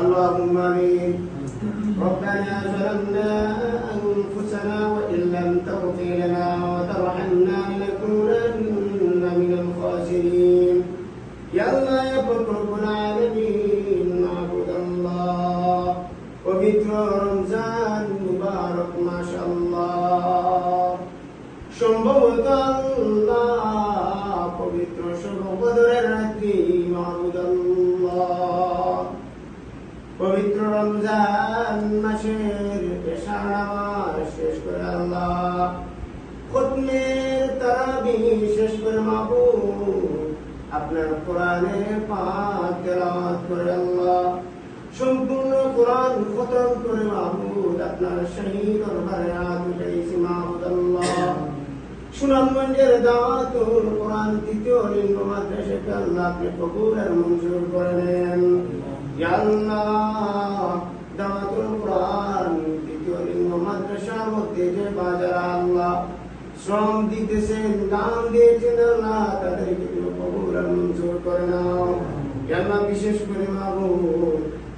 اللهم امين ربنا ظلمنا انفسنا وان لم تغفر لنا وترحمنا لنكونن من الخاسرين يا الله يا رب العالمين نعبد الله পবিত্র রমজান মুবারক মাশাআল্লাহ সম্ভবত আল্লাহ পবিত্র সর্বদরের রাত্রি মাহবুদ আল্লাহ মাহবুদ আপনার কোরআনে পাক তেলাওয়াত করে আল্লাহ। সম্পূর্ণ কোরআন খতম করে মাহবুদ আপনার সেই দরবারে হাত উঠাইছি মাহবুদ আল্লাহ কোরআন তৃতীয় লিঙ্গ মাদ্রাসার মধ্যে যে বাজার আল্লাহ শ্রম দিতেছেন, দান দিয়েছেন আল্লাহ, তাদেরকে তুমি কবুল মঞ্জুর করে নাও। ইয়া বিশেষ করে মাহবুব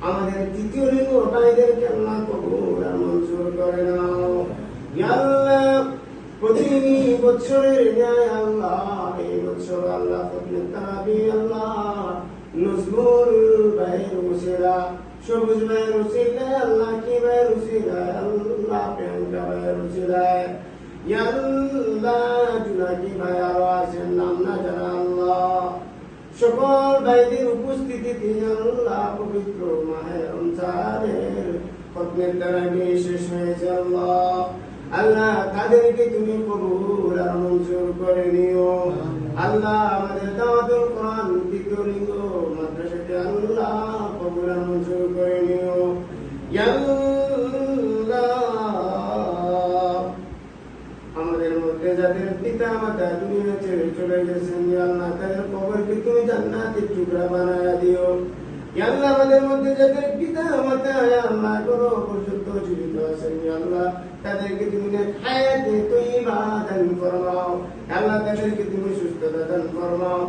আমাদের তৃতীয় লিঙ্গ ভাইদেরকে আল্লাহ কবুল আর মঞ্জুর করে নাও। আল্লাহ প্রতি বছরের ন্যায় আল্লাহ, এই বছর আল্লাহ তারাবি আল্লাহ, নজরুল ভাইয়ের উসিলা সবুজ ভাইয়ের উসিলায় আল্লাহ কি ভাইয়ের উসিলায় আল্লাহ প্রিয়াঙ্কা ভাইয়ের উসিলায় আল্লাহ জুনাকি ভাই আরও আছেন নাম না জানা আল্লাহ সকল ভাইদের উপস্থিতিতে আল্লাহ পবিত্র মাহে রমজানের খতমের দ্বারা শেষ হয়েছে আল্লাহ আল্লাহ তাদেরকে তুমি কবুল আর মঞ্জুর করে নিও আল্লাহ আমাদের দাওয়াতুল কোরআন দ্বিতীয় লিঙ্গ মাদ্রাসাকে আল্লাহ কবুল আর মঞ্জুর করে নিও ইয়া যাদের পিতা মাতা দুনিয়া চলে গেছেন। আল্লাহ, তাদের কবরকে তুমি জান্নাতের টুকরা বানায়া দিও। আমাদের মধ্যে যাদের পিতা মাতা আল্লাহ করো পর্যন্ত জীবিত আছেন আল্লাহ, তাদেরকে তুমি হায়াতে তৈবা দান ফরমাও আল্লাহ, তাদেরকে তুমি সুস্থতা দান ফরমাও